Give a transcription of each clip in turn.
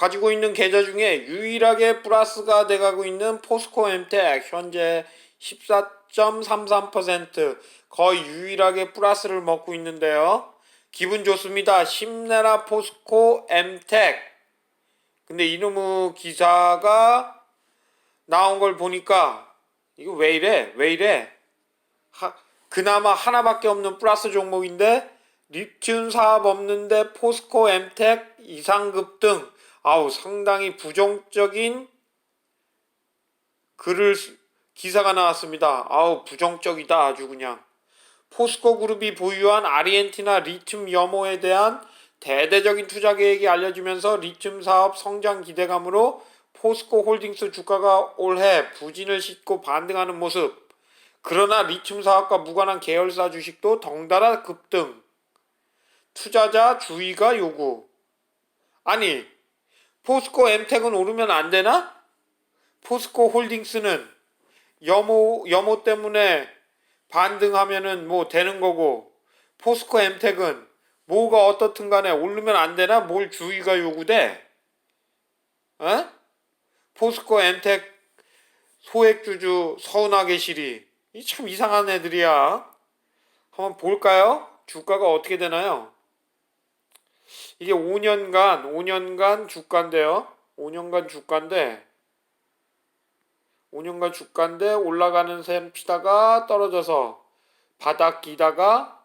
가지고 있는 계좌 중에 유일하게 플러스가 돼가고 있는 포스코 엠텍 현재 14.33% 거의 유일하게 플러스를 먹고 있는데요. 기분 좋습니다. 심내라 포스코 엠텍. 근데 이놈의 기사가 나온 걸 보니까 이거 왜 이래? 왜 이래? 하, 그나마 하나밖에 없는 플러스 종목인데 리튬 사업 없는데 포스코 엠텍 이상급 등 아우 상당히 부정적인 글을 쓰- 기사가 나왔습니다. 아우 부정적이다 아주 그냥 포스코 그룹이 보유한 아르헨티나 리튬 염호에 대한 대대적인 투자 계획이 알려지면서 리튬 사업 성장 기대감으로 포스코 홀딩스 주가가 올해 부진을 싣고 반등하는 모습. 그러나 리튬 사업과 무관한 계열사 주식도 덩달아 급등. 투자자 주의가 요구. 아니, 포스코 엠텍은 오르면 안 되나? 포스코 홀딩스는 염호 염호 때문에 반등하면은 뭐 되는 거고 포스코 엠텍은 뭐가 어떻든 간에 오르면 안 되나? 뭘 주의가 요구돼? 어? 포스코 엠텍 소액주주 서운하게 시리 이 참 이상한 애들이야. 한번 볼까요? 주가가 어떻게 되나요? 이게 5년간 5년간 주가인데요. 5년간 주가인데 5년간 주가인데 올라가는 셈 피다가 떨어져서 바닥 기다가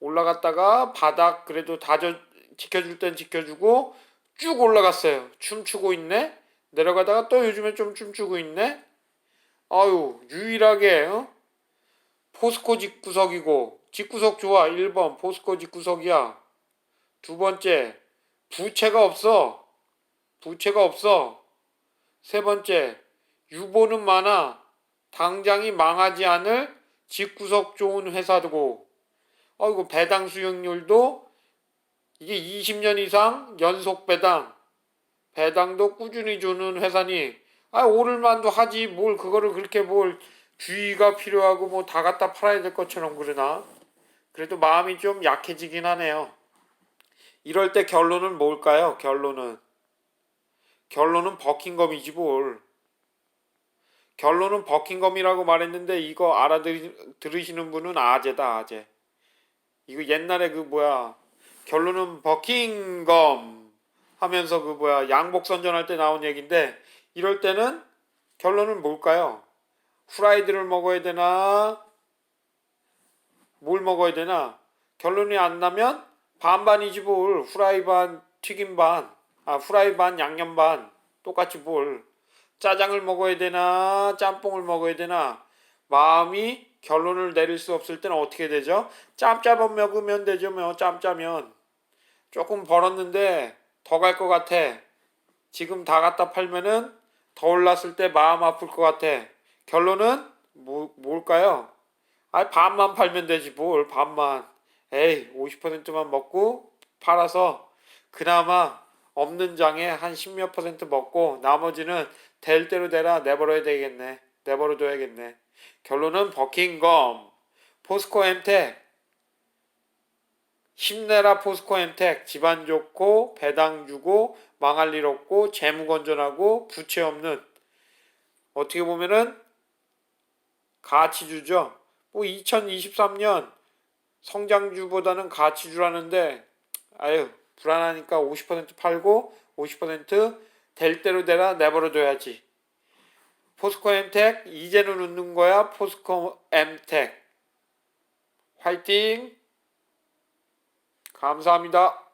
올라갔다가 바닥 그래도 다져 지켜줄 땐 지켜주고 쭉 올라갔어요. 춤추고 있네. 내려가다가 또 요즘에 좀 춤추고 있네. 아유 유일하게 어? 포스코 집구석이고 집구석 좋아 1번 포스코 집구석이야. 두 번째 부채가 없어. 부채가 없어. 세 번째 유보는 많아. 당장이 망하지 않을 집구석 좋은 회사고. 어이구 배당 수익률도 이게 20년 이상 연속 배당. 배당도 꾸준히 주는 회사니 아 오를만도 하지 뭘 그거를 그렇게 뭘 주의가 필요하고 뭐 다 갖다 팔아야 될 것처럼 그러나 그래도 마음이 좀 약해지긴 하네요. 이럴 때 결론은 뭘까요? 결론은 결론은 버킹검이지 뭘. 결론은 버킹검이라고 말했는데 이거 알아들으시는 분은 아재다 아재. 이거 옛날에 그 뭐야 결론은 버킹검 하면서 그 뭐야 양복 선전할 때 나온 얘긴데 이럴 때는 결론은 뭘까요? 후라이드를 먹어야 되나? 뭘 먹어야 되나? 결론이 안 나면 반반이지 뭘 후라이 반 튀김 반 아 후라이 반 양념 반 똑같이 뭘 짜장을 먹어야 되나 짬뽕을 먹어야 되나 마음이 결론을 내릴 수 없을 때는 어떻게 되죠? 짬짜면 먹으면 되죠 뭐 짬짜면 조금 벌었는데 더 갈 것 같아 지금 다 갖다 팔면은 더 올랐을 때 마음 아플 것 같아 결론은 뭐, 뭘까요? 아 반만 팔면 되지 뭘 반만 에이 50%만 먹고 팔아서 그나마 없는 장에 한 10몇 퍼센트 먹고 나머지는 될 대로 되라 내버려야 되겠네. 내버려 둬야겠네. 결론은 버킹검, 포스코 엠텍, 힘내라 포스코 엠텍 집안 좋고 배당 주고 망할 일 없고 재무 건전하고 부채 없는 어떻게 보면은 가치주죠. 뭐 2023년 성장주보다는 가치주라는데 아유 불안하니까 50% 팔고 50%될 대로 되라 내버려 둬야지. 포스코 엠텍 이제는 웃는 거야 포스코 엠텍 화이팅 감사합니다.